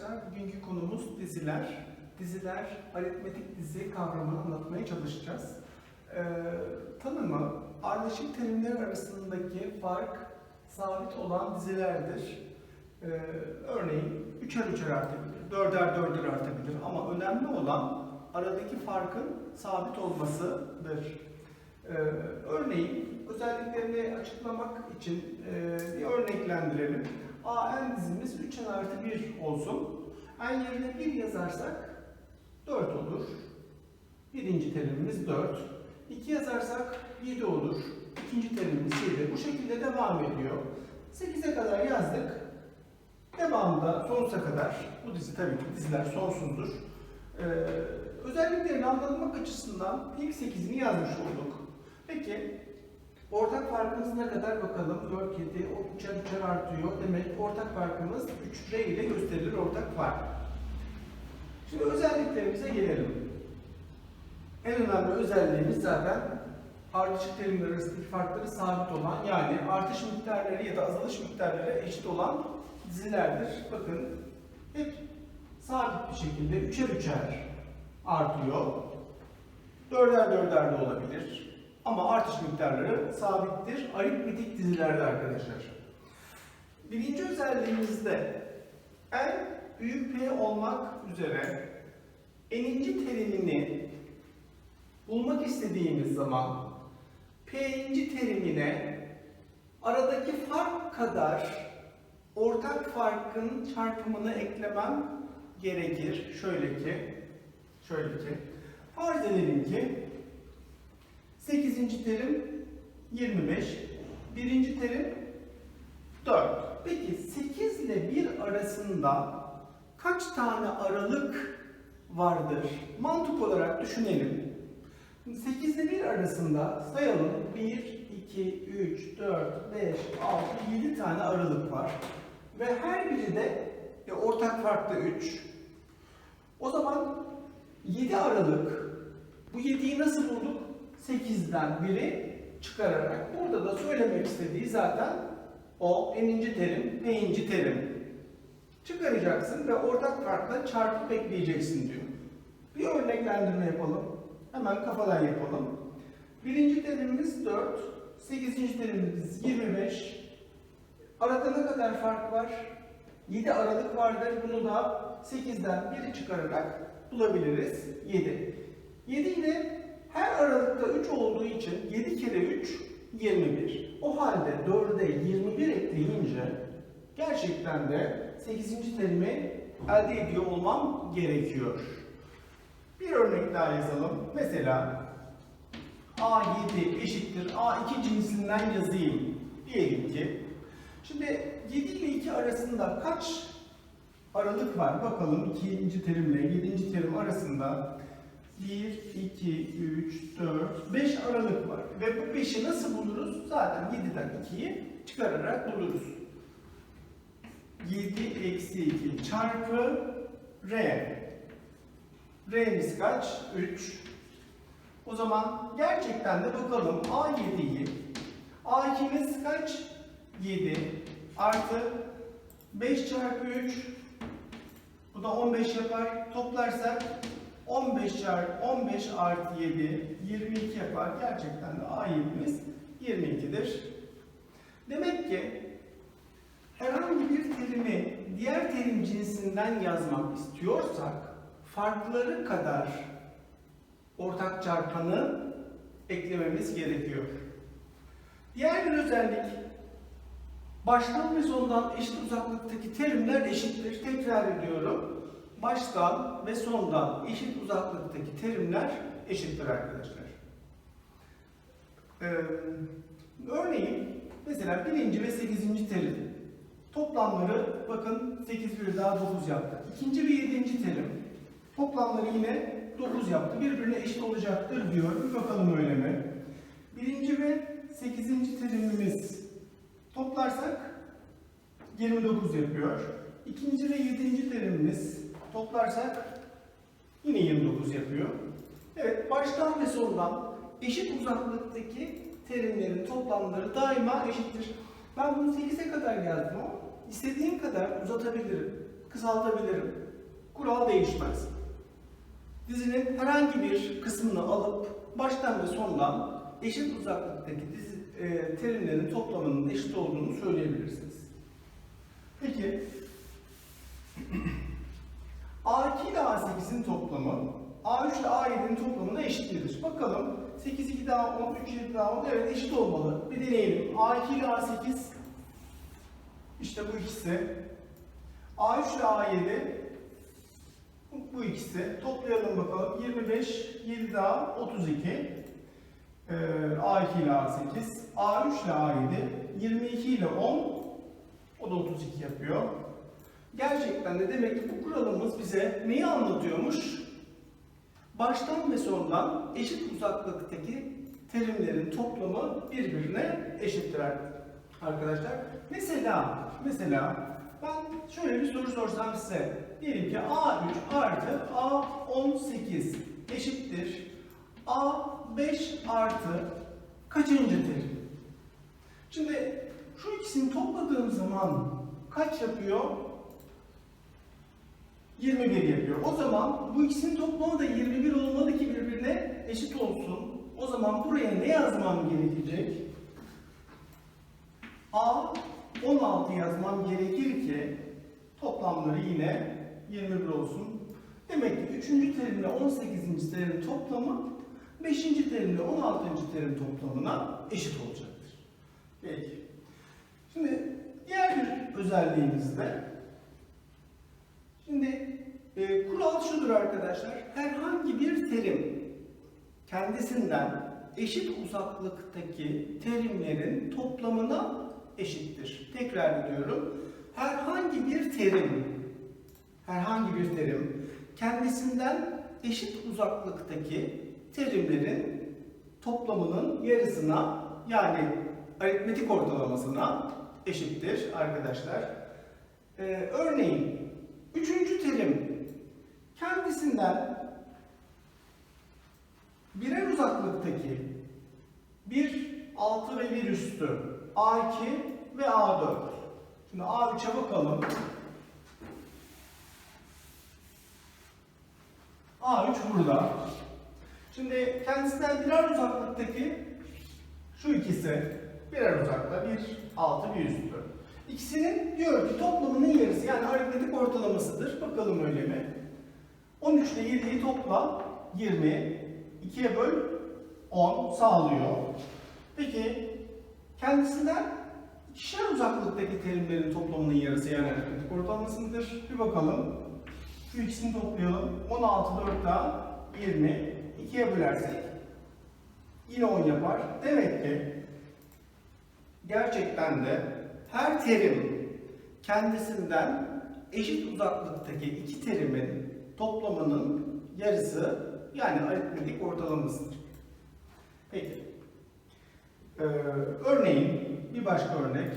arkadaşlar. Bugünkü konumuz diziler. Diziler, aritmetik dizi kavramını anlatmaya çalışacağız. Ee, tanımı, ardışık terimler arasındaki fark sabit olan dizilerdir. Ee, örneğin üçer üçer artabilir, dörder dörder artabilir ama önemli olan aradaki farkın sabit olmasıdır. Ee, örneğin özelliklerini açıklamak için e, bir örneklendirelim. A n dizimiz 3 n artı 1 olsun. n yerine 1 yazarsak 4 olur. Birinci terimimiz 4. 2 yazarsak 7 olur. İkinci terimimiz 7. Bu şekilde devam ediyor. 8'e kadar yazdık. Devamında sonsuza kadar, bu dizi tabii ki diziler sonsuzdur. Ee, özelliklerini anlatmak açısından ilk 8'ini yazmış olduk. Peki ortak farkımız ne kadar bakalım? 4, 7, o üçer üçer artıyor. Demek ortak farkımız 3 R ile gösterilir ortak fark. Şimdi özelliklerimize gelelim. En önemli özelliğimiz zaten ardışık terimler arasındaki farkları sabit olan yani artış miktarları ya da azalış miktarları eşit olan dizilerdir. Bakın hep sabit bir şekilde üçer üçer artıyor. Dörder dörder de olabilir. Ama artış miktarları sabittir. Aritmetik dizilerde arkadaşlar. Birinci özelliğimizde en büyük P olmak üzere eninci terimini bulmak istediğimiz zaman P'inci terimine aradaki fark kadar ortak farkın çarpımını eklemem gerekir. Şöyle ki, şöyle ki, farz edelim ki 8. terim 25, birinci terim 4. Peki 8 ile 1 arasında kaç tane aralık vardır? Mantık olarak düşünelim. 8 ile 1 arasında sayalım. 1, 2, 3, 4, 5, 6, 7 tane aralık var. Ve her biri de e, ortak farkta 3. O zaman 7 aralık. Bu 7'yi nasıl bulduk? 8'den 1'i çıkararak. Burada da söylemek istediği zaten o eninci terim, p'inci terim. Çıkaracaksın ve ortak farkla çarpıp ekleyeceksin diyor. Bir örneklendirme yapalım. Hemen kafadan yapalım. Birinci terimimiz 4, sekizinci terimimiz 25. Arada ne kadar fark var? 7 aralık vardır. Bunu da 8'den 1'i çıkararak bulabiliriz. 7. 7 ile 3 olduğu için 7 kere 3 21. O halde 4'e 21 ekleyince gerçekten de 8. terimi elde ediyor olmam gerekiyor. Bir örnek daha yazalım. Mesela A7 eşittir A2 cinsinden yazayım. Diyelim ki. Şimdi 7 ile 2 arasında kaç aralık var? Bakalım ikinci terimle 7. terim arasında 1, 2, 3, 4, 5 aralık var. Ve bu 5'i nasıl buluruz? Zaten 7'den 2'yi çıkararak buluruz. 7 eksi 2 çarpı R. R'miz kaç? 3. O zaman gerçekten de bakalım A7'yi. A2'miz kaç? 7 artı 5 çarpı 3 bu da 15 yapar. Toplarsak 15 çarpı 15 artı 7 22 yapar. Gerçekten de A7'miz 22'dir. Demek ki herhangi bir terimi diğer terim cinsinden yazmak istiyorsak farkları kadar ortak çarpanı eklememiz gerekiyor. Diğer bir özellik baştan ve sondan eşit uzaklıktaki terimler eşittir. Tekrar ediyorum. Baştan ve sondan eşit uzaklıktaki terimler eşittir arkadaşlar. Ee, örneğin mesela birinci ve sekizinci terim toplamları bakın 8 bir daha 9 yaptı. İkinci ve yedinci terim toplamları yine 9 yaptı. Birbirine eşit olacaktır diyor. Bir bakalım öyle mi? Birinci ve sekizinci terimimiz toplarsak 29 yapıyor. İkinci ve toplarsak yine 29 yapıyor. Evet, baştan ve sondan eşit uzaklıktaki terimlerin toplamları daima eşittir. Ben bunu 8'e kadar yazdım ama istediğim kadar uzatabilirim. kısaltabilirim. Kural değişmez. Dizinin herhangi bir kısmını alıp baştan ve sondan eşit uzaklıktaki dizi, e, terimlerin toplamının eşit olduğunu söyleyebilirsiniz. Peki A2 ile A8'in toplamı A3 ile A7'nin toplamına eşit midir? Bakalım 8 2 daha 10, 3 7 daha 10 evet eşit olmalı. Bir deneyelim. A2 ile A8 işte bu ikisi. A3 ile A7 bu ikisi. Toplayalım bakalım. 25, 7 daha 32. Ee, A2 ile A8. A3 ile A7. 22 ile 10. O da 32 yapıyor. Gerçekten de demek ki bu kuralımız bize neyi anlatıyormuş? Baştan ve sondan eşit uzaklıktaki terimlerin toplamı birbirine eşittir arkadaşlar. Mesela, mesela ben şöyle bir soru sorsam size. Diyelim ki A3 artı A18 eşittir. A5 artı kaçıncı terim? Şimdi şu ikisini topladığım zaman kaç yapıyor? 21 yapıyor. O zaman bu ikisinin toplamı da 21 olmalı ki birbirine eşit olsun. O zaman buraya ne yazmam gerekecek? A 16 yazmam gerekir ki toplamları yine 21 olsun. Demek ki 3. terimle 18. terimin toplamı 5. terimle 16. terim toplamına eşit olacaktır. Peki. Şimdi diğer bir özelliğimizde Şimdi e, kural şudur arkadaşlar. Herhangi bir terim kendisinden eşit uzaklıktaki terimlerin toplamına eşittir. Tekrar ediyorum. Herhangi bir terim herhangi bir terim kendisinden eşit uzaklıktaki terimlerin toplamının yarısına yani aritmetik ortalamasına eşittir arkadaşlar. Ee, örneğin Üçüncü terim kendisinden birer uzaklıktaki bir altı ve bir üstü A2 ve A4. Şimdi A3'e bakalım. A3 burada. Şimdi kendisinden birer uzaklıktaki şu ikisi birer uzakta bir altı bir üstü. İkisinin diyor ki toplamının yarısı yani aritmetik ortalamasıdır. Bakalım öyle mi? 13 ile 7'yi topla 20. 2'ye böl 10 sağlıyor. Peki kendisinden ikişer uzaklıktaki terimlerin toplamının yarısı yani aritmetik ortalamasıdır. Bir bakalım. Şu ikisini toplayalım. 16 4 daha 20. 2'ye bölersek yine 10 yapar. Demek ki gerçekten de her terim kendisinden eşit uzaklıktaki iki terimin toplamının yarısı yani aritmetik ortalamasıdır. Peki. Ee, örneğin bir başka örnek.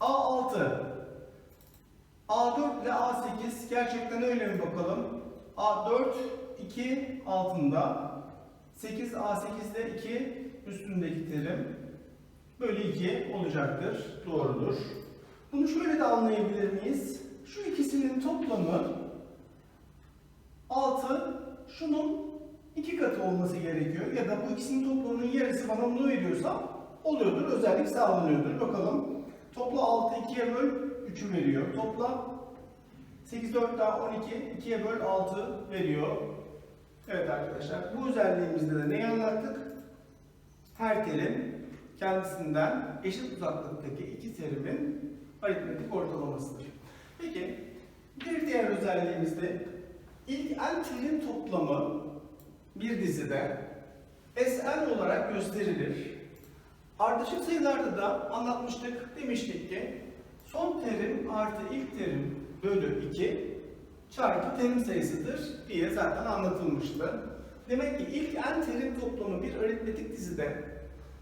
A6 A4 ile A8 gerçekten öyle mi bakalım? A4 2 altında 8 A8'de 2 üstündeki terim bölü 2 olacaktır. Doğrudur. Bunu şöyle de anlayabilir miyiz? Şu ikisinin toplamı 6, şunun iki katı olması gerekiyor. Ya da bu ikisinin toplamının yarısı bana bunu veriyorsa oluyordur. Özellik sağlanıyordur. Bakalım. Topla 6, 2'ye böl 3'ü veriyor. Topla 8, 4 daha 12, 2'ye böl 6 veriyor. Evet arkadaşlar bu özelliğimizde de neyi anlattık? Her terim kendisinden eşit uzaklıktaki iki terimin aritmetik ortalamasıdır. Peki bir diğer özelliğimiz de ilk en terim toplamı bir dizide Sn olarak gösterilir. Ardışık sayılarda da anlatmıştık. Demiştik ki son terim artı ilk terim bölü 2 çarpı terim sayısıdır diye zaten anlatılmıştı. Demek ki ilk en terim toplamı bir aritmetik dizide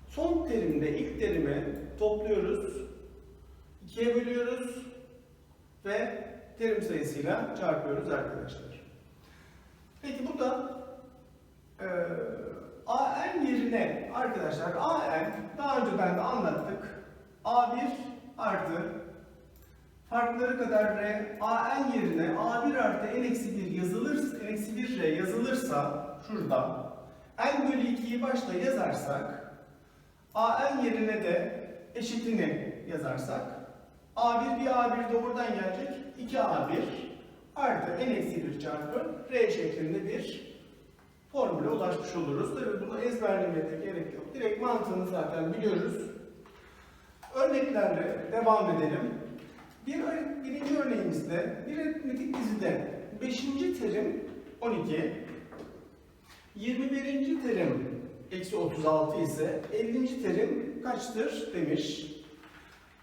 son terimde ilk terimi topluyoruz, ikiye bölüyoruz ve terim sayısıyla çarpıyoruz arkadaşlar. Peki burada e, AN yerine arkadaşlar AN daha önceden de anlattık. A1 artı farkları kadar R, AN yerine A1 artı N eksi 1 yazılırsa, N eksi 1 R yazılırsa şurada N bölü 2'yi başta yazarsak AN yerine de eşitini yazarsak A1 bir A1 doğrudan gelecek 2A1 artı N eksi 1 çarpı R şeklinde bir formüle ulaşmış oluruz. Tabii bunu ezberlemeye de gerek yok. Direkt mantığını zaten biliyoruz. Örneklerle devam edelim. Bir, birinci örneğimizde bir aritmetik dizide 5. terim 12, 21. terim eksi 36 ise 50. terim kaçtır demiş.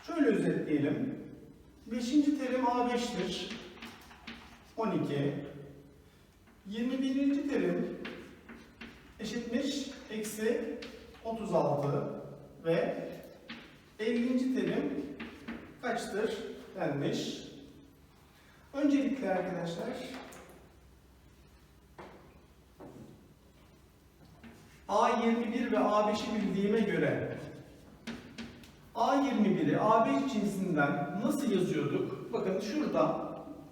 Şöyle özetleyelim. 5. terim A5'tir. 12. 21. terim eşitmiş eksi 36 ve 50. terim kaçtır denmiş. Öncelikle arkadaşlar A21 ve A5'i bildiğime göre A21'i A5 cinsinden nasıl yazıyorduk? Bakın şurada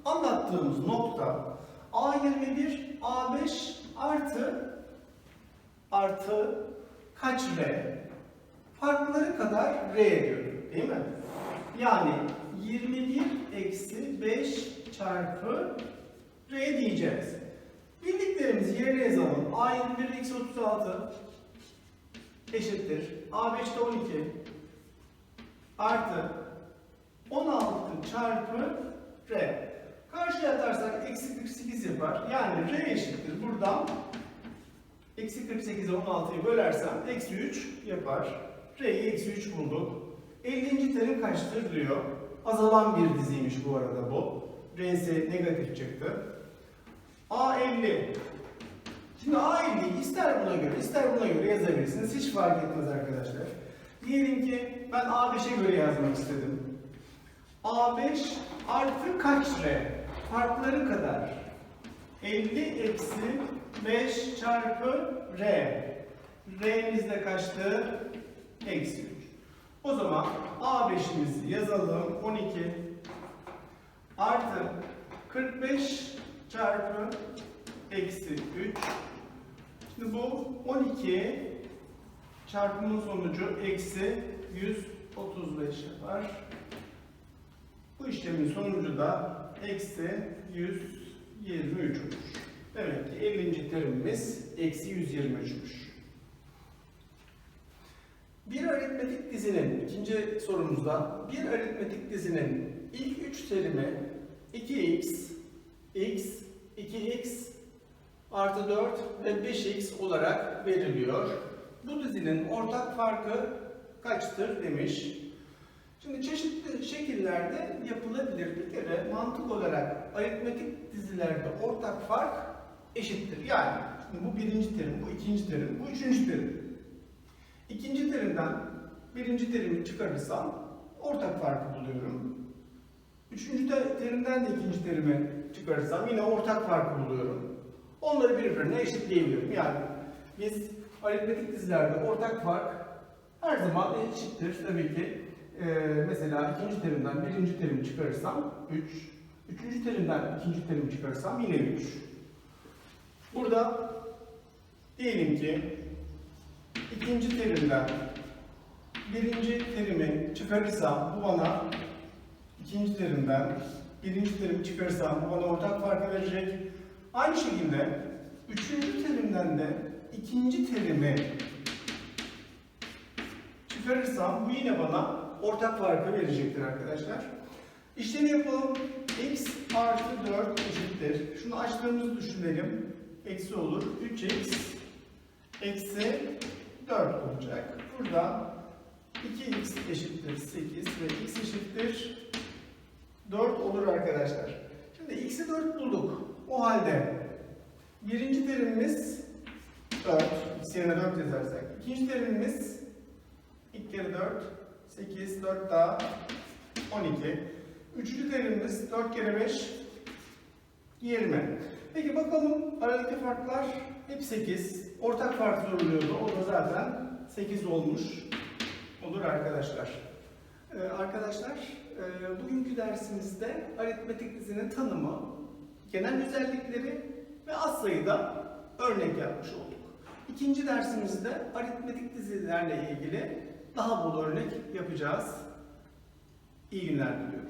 anlattığımız nokta A21 A5 artı artı kaç R? Farkları kadar R ediyor. Değil mi? Yani 21 eksi 5 çarpı R diyeceğiz. Bildiklerimizi yerine yazalım. A21 eksi 36 eşittir. A5'te 12 artı 16 çarpı R. Karşıya atarsak eksi 48 yapar. Yani R eşittir. Buradan eksi 48'e 16'yı bölersem eksi 3 yapar. R'yi eksi 3 bulduk. 50. terim kaçtır diyor. Azalan bir diziymiş bu arada bu. R'si negatif çıktı. A50. Şimdi A50'yi ister buna göre ister buna göre yazabilirsiniz. Hiç fark etmez arkadaşlar. Diyelim ki ben A5'e göre yazmak istedim. A5 artı kaç R? Farkları kadar. 50 eksi 5 çarpı R. R'miz de kaçtı? Eksi 3. O zaman A5'imizi yazalım. 12 artı 45 çarpı eksi 3. Şimdi bu 12 çarpımın sonucu eksi 135 yapar. Bu işlemin sonucu da eksi 123 olur. Demek ki 50. terimimiz eksi 123'müş. Bir aritmetik dizinin, ikinci sorumuzda, bir aritmetik dizinin ilk üç terimi 2x, x, 2x, artı 4 ve 5x olarak veriliyor. Bu dizinin ortak farkı kaçtır demiş. Şimdi çeşitli şekillerde yapılabilir. Bir kere mantık olarak aritmetik dizilerde ortak fark eşittir. Yani bu birinci terim, bu ikinci terim, bu üçüncü terim. İkinci terimden birinci terimi çıkarırsam ortak farkı buluyorum. Üçüncü te- terimden de ikinci terimi çıkarırsam yine ortak farkı buluyorum. Onları birbirine eşitleyebilirim. Yani biz aritmetik dizilerde ortak fark her zaman eşittir. Tabii ki e, mesela ikinci terimden birinci terimi çıkarırsam 3, üçüncü terimden ikinci terimi çıkarırsam yine 3. Burada diyelim ki ikinci terimden birinci terimi çıkarırsam bu bana ikinci terimden birinci terimi çıkarırsam bu bana ortak farkı verecek. Aynı şekilde üçüncü terimden de ikinci terimi çıkarırsam bu yine bana ortak farkı verecektir arkadaşlar. İşlemi yapalım. x artı 4 eşittir. Şunu açtığımızı düşünelim. Eksi olur. 3x eksi 4 olacak. Burada 2x eşittir 8 ve x eşittir 4 olur arkadaşlar. Şimdi x'i 4 bulduk. O halde birinci terimimiz 4. x yerine 4 yazarsak. İkinci terimimiz 2 kere 4 8 4 daha 12. Üçüncü terimimiz 4 kere 5 20. Peki bakalım aradaki farklar hep 8. Ortak fark soruluyordu. O da zaten 8 olmuş olur arkadaşlar. Ee, arkadaşlar, e, bugünkü dersimizde aritmetik dizinin tanımı, genel özellikleri ve az sayıda örnek yapmış olduk. İkinci dersimizde aritmetik dizilerle ilgili daha bol örnek yapacağız. İyi günler diliyorum.